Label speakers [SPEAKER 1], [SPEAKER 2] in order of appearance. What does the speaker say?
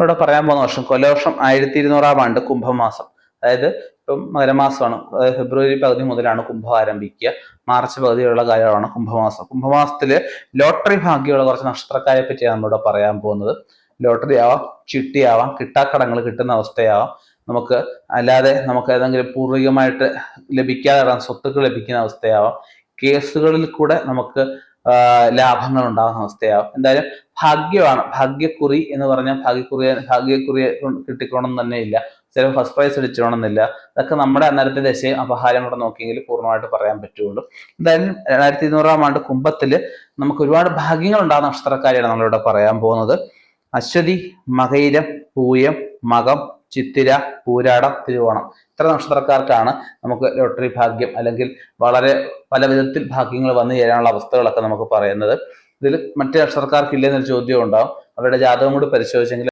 [SPEAKER 1] ഇവിടെ പറയാൻ പോകുന്ന വർഷം കൊലവർഷം ആയിരത്തി ഇരുന്നൂറാം ആണ്ട് കുംഭമാസം. അതായത് ഇപ്പം മകരമാസമാണ്. അതായത് ഫെബ്രുവരി പകുതി മുതലാണ് കുംഭം ആരംഭിക്കുക. മാർച്ച് പകുതിയുള്ള കാലമാണ് കുംഭമാസം. കുംഭമാസത്തിൽ ലോട്ടറി ഭാഗ്യമുള്ള കുറച്ച് നക്ഷത്രക്കാരെ പറ്റിയാണ് നമ്മളിവിടെ പറയാൻ പോകുന്നത്. ലോട്ടറി ആവാം ചിട്ടിയാവാം കിട്ടാക്കടങ്ങൾ കിട്ടുന്ന അവസ്ഥയാവാം. നമുക്ക് അല്ലാതെ നമുക്ക് ഏതെങ്കിലും പൂർവികമായിട്ട് ലഭിക്കാതെ സ്വത്തുക്കൾ ലഭിക്കുന്ന അവസ്ഥയാവാം. കേസുകളിൽ കൂടെ നമുക്ക് ലാഭങ്ങൾ ഉണ്ടാകുന്ന അവസ്ഥയാവും എന്തായാലും ഭാഗ്യമാണ്. ഭാഗ്യക്കുറി എന്ന് പറഞ്ഞാൽ ഭാഗ്യക്കുറി ഭാഗ്യക്കുറി കിട്ടിക്കോണം തന്നെ ഇല്ല ചിലപ്പോൾ ഫസ്റ്റ് പ്രൈസ് അടിച്ചോണമെന്നില്ല അതൊക്കെ നമ്മുടെ അന്നേരത്തെ ദശയും അപഹാരം കൂടെ നോക്കിയെങ്കിൽ പൂർണമായിട്ട് പറയാൻ പറ്റുള്ളൂ എന്തായാലും രണ്ടായിരത്തി ഇരുന്നൂറാം ആണ്ട് കുംഭത്തിൽ നമുക്ക് ഒരുപാട് ഭാഗ്യങ്ങൾ ഉണ്ടാകുന്ന നക്ഷത്രക്കാരെയാണ് നമ്മളിവിടെ പറയാൻ പോകുന്നത്. അശ്വതി മകയിരം പൂയം മകം ചിത്തിര പൂരാടം തിരുവോണം. ഇത്ര നക്ഷത്രക്കാർക്കാണ് നമുക്ക് ലോട്ടറി ഭാഗ്യം അല്ലെങ്കിൽ വളരെ പല വിധത്തിൽ ഭാഗ്യങ്ങൾ വന്നു ചേരാനുള്ള അവസ്ഥകളൊക്കെ നമുക്ക് പറയുന്നത്. ഇതിൽ മറ്റു നക്ഷത്രക്കാർക്ക് ഇല്ലെന്നൊരു ചോദ്യം ഉണ്ടാവും. അവരുടെ ജാതകം കൂടി പരിശോധിച്ചെങ്കിൽ